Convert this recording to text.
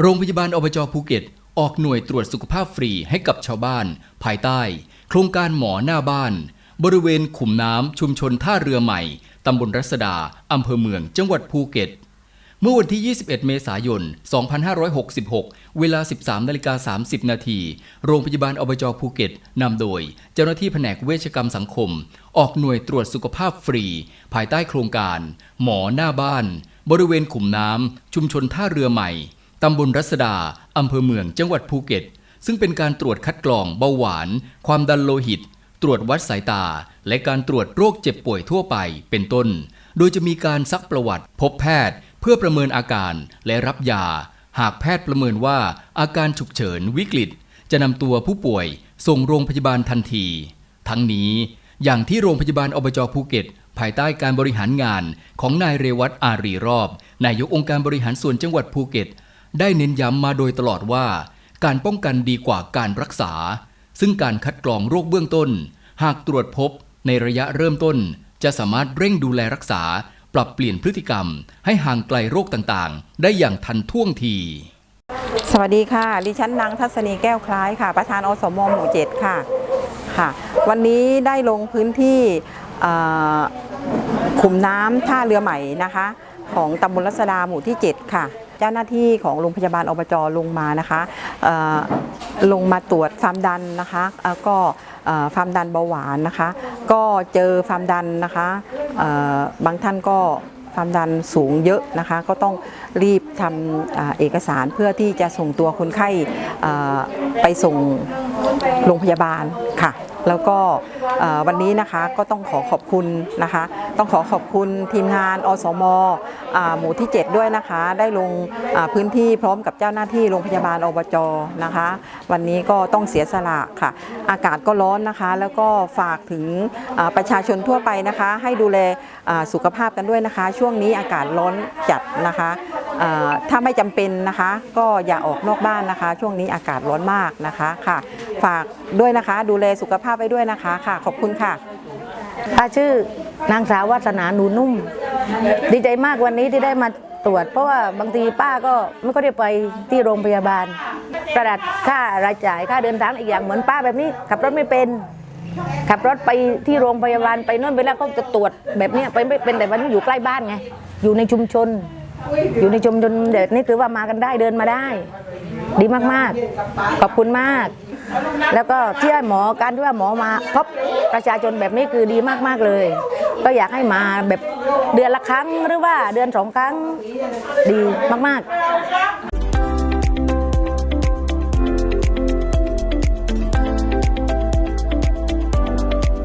โรงพยาบาลอบจภูเก็ต ออกหน่วยตรวจสุขภาพฟรีให้กับชาวบ้าน ภายใต้ โครงการหมอหน้าบ้าน บริเวณขุมน้ำชุมชนท่าเรือใหม่ ตำบลรัศดา อำเภอเมือง จังหวัดภูเก็ต เมื่อวันที่ 21 เมษายน 2566 เวลา 13นาฬิกา30 นาที โรงพยาบาลอบจภูเก็ตนำโดย เจ้าหน้าที่แผนกเวชกรรมสังคม ออกหน่วยตรวจสุขภาพฟรี ภายใต้โครงการ หมอหน้าบ้าน บริเวณขุมน้ำชุมชนท่าเรือใหม่ ตำบลรัศดา อำเภอเมืองจังหวัดภูเก็ต ซึ่งเป็นการตรวจคัดกรองเบาหวาน ความดันโลหิต ตรวจวัดสายตา และการตรวจโรคเจ็บป่วยทั่วไปเป็นต้น โดยจะมีการซักประวัติ พบแพทย์ เพื่อประเมินอาการและรับยา หากแพทย์ประเมินว่าอาการฉุกเฉินวิกฤต จะนำตัวผู้ป่วยส่งโรงพยาบาลทันที ทั้งนี้อย่างที่โรงพยาบาลอบจภูเก็ต ภายใต้การบริหารงานของนายเรวัตอารีรอบ นายกองค์การบริหารส่วนจังหวัดภูเก็ต ได้เน้นย้ำมาโดยตลอดว่า การป้องกันดีกว่าการรักษา ซึ่งการคัดกรองโรคเบื้องต้น หากตรวจพบในระยะเริ่มต้น จะสามารถเร่งดูแลรักษา ปรับเปลี่ยนพฤติกรรม ให้ห่างไกลโรคต่างๆ ได้อย่างทันท่วงที สวัสดีค่ะ ดิฉันนางทัศนีแก้วคล้ายค่ะ ประธานอสมหมู่เจ็ดค่ะค่ะ วันนี้ได้ลงพื้นที่ขุมน้ำท่าเรือใหม่นะคะ ของตำบลรัศดาหมู่ที่ 7 ค่ะ เจ้าหน้าที่ของโรงพยาบาลอบจลงมานะคะลงมาตรวจความดันนะคะแล้วก็ความดันเบาหวานนะคะ ก็เจอความดันนะคะบางท่านก็ความดันสูงเยอะนะคะ ก็ต้องรีบทำอเอกสารเพื่อที่จะส่งตัวคนไข้ไปส่งโรงพยาบาลค่ะ แล้วก็วันนี้นะคะก็ต้องขอขอบคุณนะคะ ต้องขอขอบคุณทีมงานอสมอหมู่ที่ 7 ด้วยนะคะ ได้ลงพื้นที่พร้อมกับเจ้าหน้าที่โรงพยาบาลอบจนะคะ วันนี้ก็ต้องเสียสละค่ะ อากาศก็ร้อนนะคะ แล้วก็ฝากถึงประชาชนทั่วไปนะคะ ให้ดูแลสุขภาพกันด้วยนะคะ ช่วงนี้อากาศร้อนจัดนะคะ ถ้าไม่จำเป็นนะคะ ก็อย่าออกนอกบ้านนะคะ ช่วงนี้อากาศร้อนมากนะคะค่ะ ฝากด้วยนะคะดูแลสุขภาพไว้ด้วยนะคะค่ะ ขอบคุณค่ะป้าชื่อนางสาววัฒนาหนูนุ่ม ดีใจมากวันนี้ที่ได้มาตรวจ เพราะว่าบางทีป้าก็ไม่ก็ได้ไปที่โรงพยาบาลประดัดค่ารายจ่ายค่าเดินทางอีกอย่างเหมือนป้าแบบนี้ ขับรถไม่เป็นขับรถไปที่โรงพยาบาลไปโน่นไปแล้วก็จะตรวจแบบนี้ไปไม่เป็นแต่วันนี้อยู่ใกล้บ้านไง อยู่ในชุมชน อยู่ในชุมชนเด็กนี่คือว่ามากันได้เดินมาได้ ดีมากๆ ขอบคุณมาก แล้วก็ที่ให้หมอการที่ว่าหมอมาพบประชาชนแบบนี้คือดีมากๆเลย ก็อยากให้มาแบบเดือนละครั้งหรือว่าเดือนสองครั้งดีมากๆ